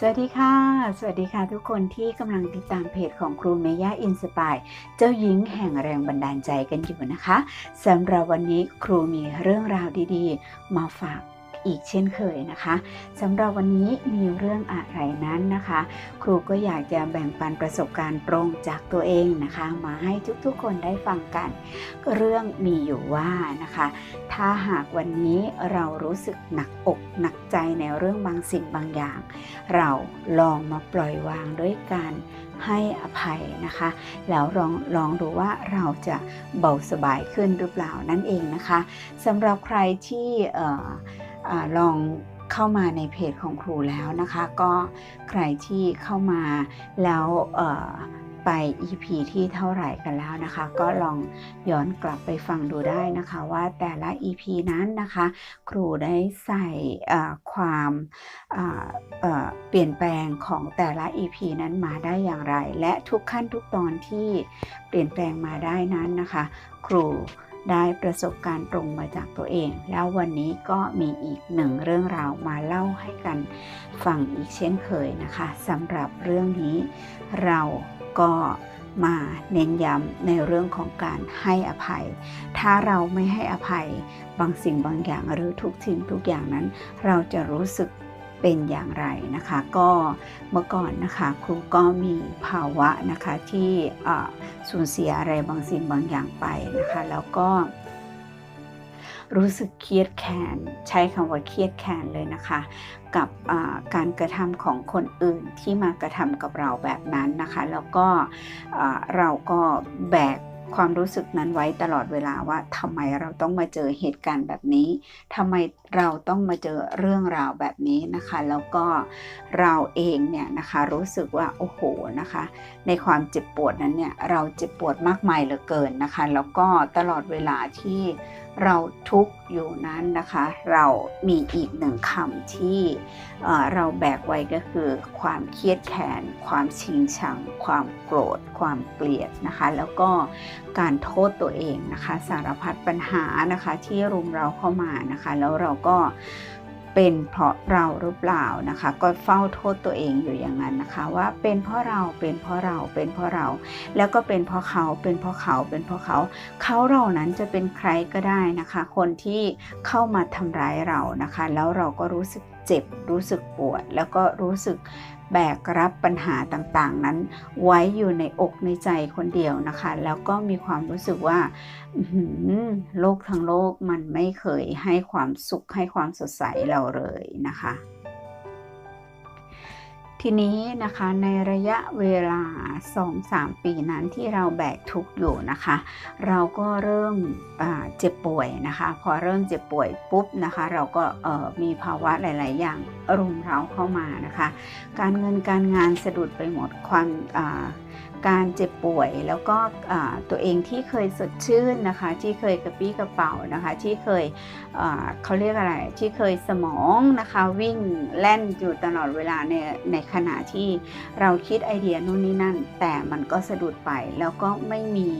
สวัสดีค่ะ สวัสดีค่ะทุกคนที่กำลังติดตามเพจของครูเมย่าอินสปายเจ้าหญิงแห่งแรงบันดาลใจกันอยู่นะคะสำหรับวันนี้ครูมีเรื่องราวดีๆ มาฝาก อีกเช่นเคยนะคะสำหรับวันนี้มีเรื่องอะไรนั้นนะคะ ครูก็อยากจะแบ่งปันประสบการณ์ตรงจากตัวเองนะคะ มาให้ทุกๆคนได้ฟังกัน เรื่องมีอยู่ว่านะคะ ถ้าหากวันนี้เรารู้สึกหนักอกหนักใจในเรื่องบางสิ่งบางอย่าง เราลองมาปล่อยวางด้วยการให้อภัยนะคะ แล้วลองลองดูว่าเราจะเบาสบายขึ้นหรือเปล่านั่นเองนะคะสำหรับใครที่ อลองเข้ามาในเพจของครูแล้วนะคะ ก็ใครที่เข้ามาแล้วเอ่อไป EP ที่เท่าไหร่กันแล้วนะคะ ก็ลองย้อนกลับไปฟังดูได้นะคะว่าแต่ละ EP นั้นนะคะ ครูได้ใส่ความเเเปลี่ยนแปลงของแต่ละ EP นั้นมาได้อย่างไร และทุกขั้นทุกตอนที่เปลี่ยนแปลงมาได้นั้นนะคะ ครู ได้ประสบการณ์ตรงมาจากตัวเอง แล้ววันนี้ก็มีอีกหนึ่งเรื่องราวมาเล่าให้กันฟังอีกเช่นเคยนะคะสำหรับเรื่องนี้เราก็มาเน้นย้ำในเรื่องของการให้อภัย ถ้าเราไม่ให้อภัยบางสิ่งบางอย่างหรือทุกสิ่งทุกอย่างนั้น เราจะรู้สึก เป็นอย่างไรนะคะก็เมื่อก่อนนะคะครูก็มีภาวะนะคะที่สูญเสียอะไรบางสิ่งบางอย่างไปนะคะแล้วก็รู้สึกเครียดแค้นใช้คำว่าเครียดแค้นเลยนะคะ กับการกระทำของคนอื่นที่มากระทำกับเราแบบนั้นนะคะ แล้วก็เราก็แบก ความรู้สึกนั้นไว้ตลอดเวลาว่าทำไมเราต้องมาเจอเหตุการณ์แบบนี้ทำไมเราต้องมาเจอเรื่องราวแบบนี้นะคะ แล้วก็เราเองเนี่ยนะคะรู้สึกว่าโอ้โหนะคะ ในความเจ็บปวดนั้นเนี่ยเราเจ็บปวดมากมายเหลือเกินนะคะ แล้วก็ตลอดเวลาที่ เราทุกอยู่นั้นนะคะ เรามีอีกหนึ่งคำที่เราแบกไว้ก็คือ ความเครียดแค้นความชิงชัง ความโกรธ ความเกลียดนะคะ แล้วก็การโทษตัวเองนะคะ สารพัดปัญหานะคะที่รุมเราเข้ามานะคะ แล้วเราก็ เป็นเพราะเราหรือเปล่านะคะ ก็เฝ้าโทษตัวเองอยู่อย่างนั้นนะคะ ว่าเป็นเพราะเราเป็นเพราะเราเป็นเพราะเรา แล้วก็เป็นเพราะเขาเป็นเพราะเขาเป็นเพราะเขา เขาเหล่านั้นจะเป็นใครก็ได้นะคะ คนที่เข้ามาทำร้ายเรานะคะ แล้วเราก็รู้สึกเจ็บรู้สึกปวด แล้วก็รู้สึก แบกรับปัญหาต่างๆ นั้น ไว้อยู่ในอกในใจคนเดียวนะคะ แล้วก็มีความรู้สึกว่าโลกทั้งโลกมันไม่เคยให้ความสุขให้ความสดใสเราเลยนะคะ ทีนี้นะคะในระยะเวลา 2-3 ปีนั้นที่เราแบกทุกอยู่นะคะ เราก็เริ่มเจ็บป่วยนะคะ พอเริ่มเจ็บป่วยปุ๊บนะคะ เราก็มีภาวะหลาย ๆ อย่างรุมเร้าเข้ามานะคะ การเงินการงานสะดุดไปหมดความ การเจ็บป่วย แล้วก็ตัวเองที่เคยสดชื่นนะคะ ที่เคยกระปี้กระเป๋านะคะ ที่เคยเขาเรียกอะไรที่เคยสมองนะคะวิ่งแล่นอยู่ตลอดเวลาในในขณะที่เราคิดไอเดียนู่นนี่นั่น แต่มันก็สะดุดไปแล้วก็ไม่มี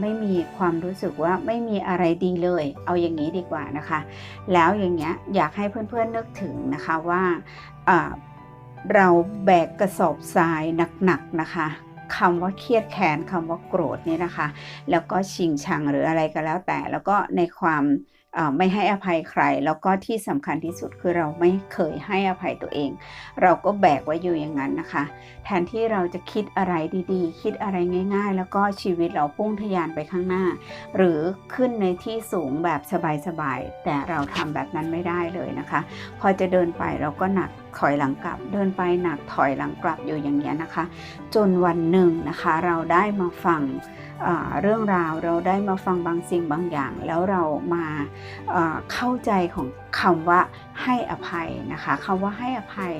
ไม่มีความรู้สึกว่าไม่มีอะไรดีเลย เอาอย่างนี้ดีกว่านะคะ แล้วอย่างเงี้ยอยากให้เพื่อนๆนึกถึงนะคะว่า เราแบกกระสอบทรายหนักๆนะคะคำว่าเครียดแค้นคำว่าโกรธนี่นะคะ แล้วก็ชิงชังหรืออะไรก็แล้วแต่ แล้วก็ในความ ไม่ให้อภัยใคร แล้วก็ที่สำคัญที่สุดคือเราไม่เคยให้อภัยตัวเอง เราก็แบกไว้อยู่อย่างนั้นนะคะ แทนที่เราจะคิดอะไรดีๆ คิดอะไรง่าย ๆ แล้วก็ชีวิตเราพุ่งทะยานไปข้างหน้า หรือขึ้นในที่สูงแบบสบายๆแต่เราทำแบบนั้นไม่ได้เลยนะคะ พอจะเดินไปเราก็หนักถอยหลังกลับ เดินไปหนักถอยหลังกลับอยู่อย่างนี้ยนะคะ จนวันหนึ่งนะคะเราได้มาฟังเรื่องราวเราได้มาฟังบางสิ่งบางอย่าง แล้วเรามาเข้าใจของคำว่าให้อภัยนะคะคำว่าให้อภัย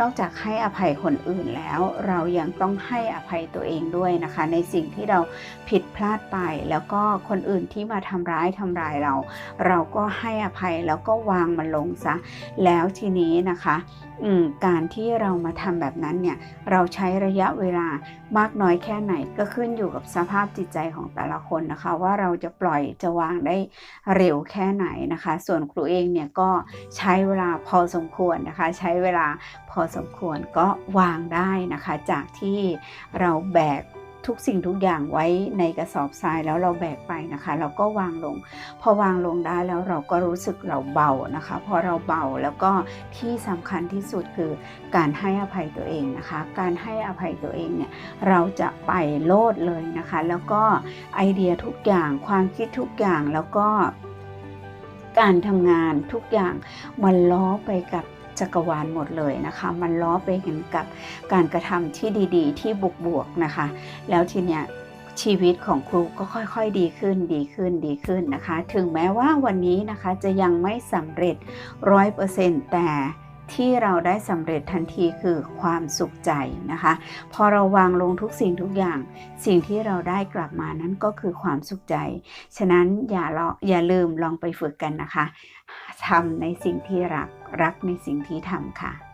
นอกจากให้อภัยคนอื่นแล้ว เรายังต้องให้อภัยตัวเองด้วยนะคะ ในสิ่งที่เราผิดพลาดไป แล้วก็คนอื่นที่มาทำร้ายทำร้ายเรา เราก็ให้อภัยแล้วก็วางมันลงซะแล้วทีนี้นะคะการที่เรามาทำแบบนั้นเนี่ยเราใช้ระยะเวลามากน้อยแค่ไหนก็ขึ้นอยู่กับสภาพจิตใจของแต่ละคนนะคะ ว่าเราจะปล่อยจะวางได้เร็วแค่ไหนนะคะ ส่วนครูเองเนี่ยก็ใช้เวลาพอสมควรนะคะ ใช้เวลาพอสมควรก็วางได้นะคะ จากที่เราแบกทุกสิ่งทุกอย่างไว้ในกระสอบทรายแล้วเราแบกไปนะคะ เราก็วางลง พอวางลงได้แล้วเราก็รู้สึกเราเบานะคะ พอเราเบาแล้วก็ที่สำคัญที่สุดคือการให้อภัยตัวเองนะคะ การให้อภัยตัวเองเนี่ยเราจะไปโลดเลยนะคะ แล้วก็ไอเดียทุกอย่างความคิดทุกอย่างแล้วก็ การทำงานทุกอย่างมันล้อไปกับจักรวาลหมดเลยนะคะ มันล้อไปเห็นกับการกระทำที่ดีๆ ที่บวกๆนะคะ แล้วทีเนี้ยชีวิตของครูก็ค่อยๆดีขึ้นดีขึ้นดีขึ้นนะคะ ถึงแม้ว่าวันนี้นะคะจะยังไม่สำเร็จร้อยเปอร์เซ็นต์แต่ ที่เราได้สำเร็จทันทีคือความสุขใจนะคะ พอเราวางลงทุกสิ่งทุกอย่าง สิ่งที่เราได้กลับมานั้นก็คือความสุขใจ ฉะนั้นอย่าลออย่าลืมลองไปฝึกกันนะคะทำในสิ่งที่รักรักในสิ่งที่ทำค่ะ